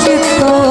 চিত্ত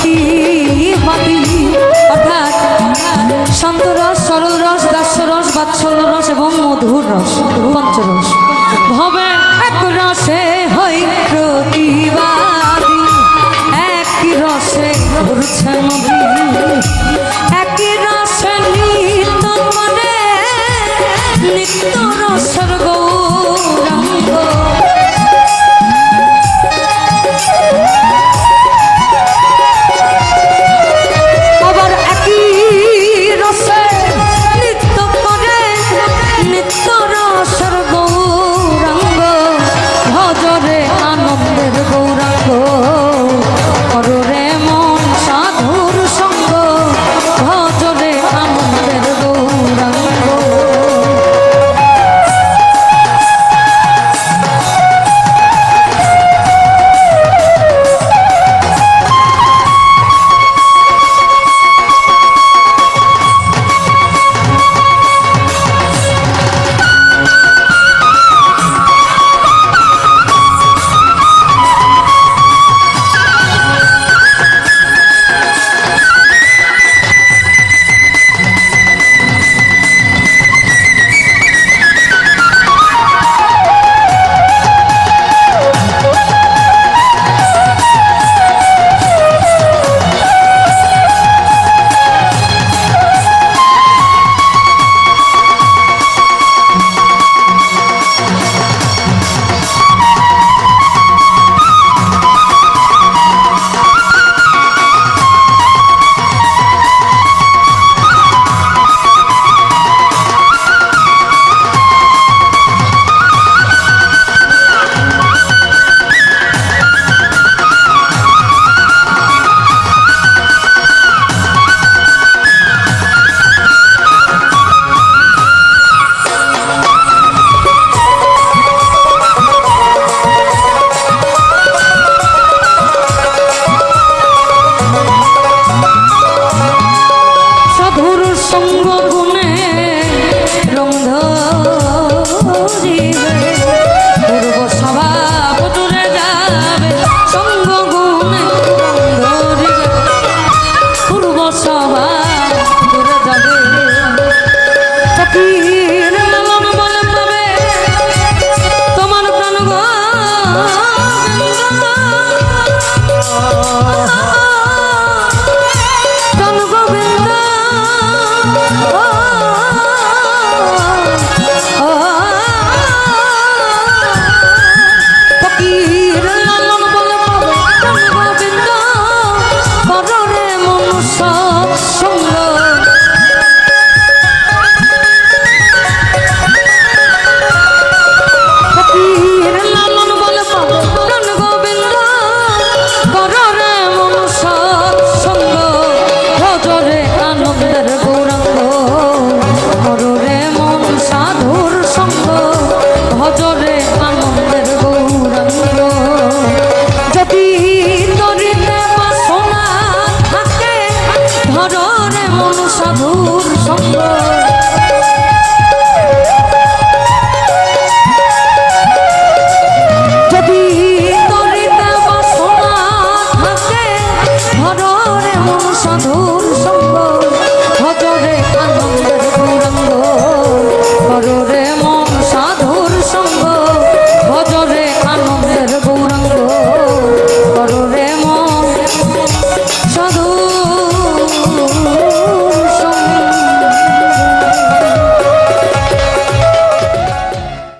সখী মাতি অর্থাৎ সন্তরস সরল রস দাস্যরস বাৎসল রস এবং মধুর রস পঞ্চরস। ভবে এক রসে হই প্রতিবাদী এক রসে ঘুরছে একই রসে নিত্য মনে, নিত্য রসর গৌ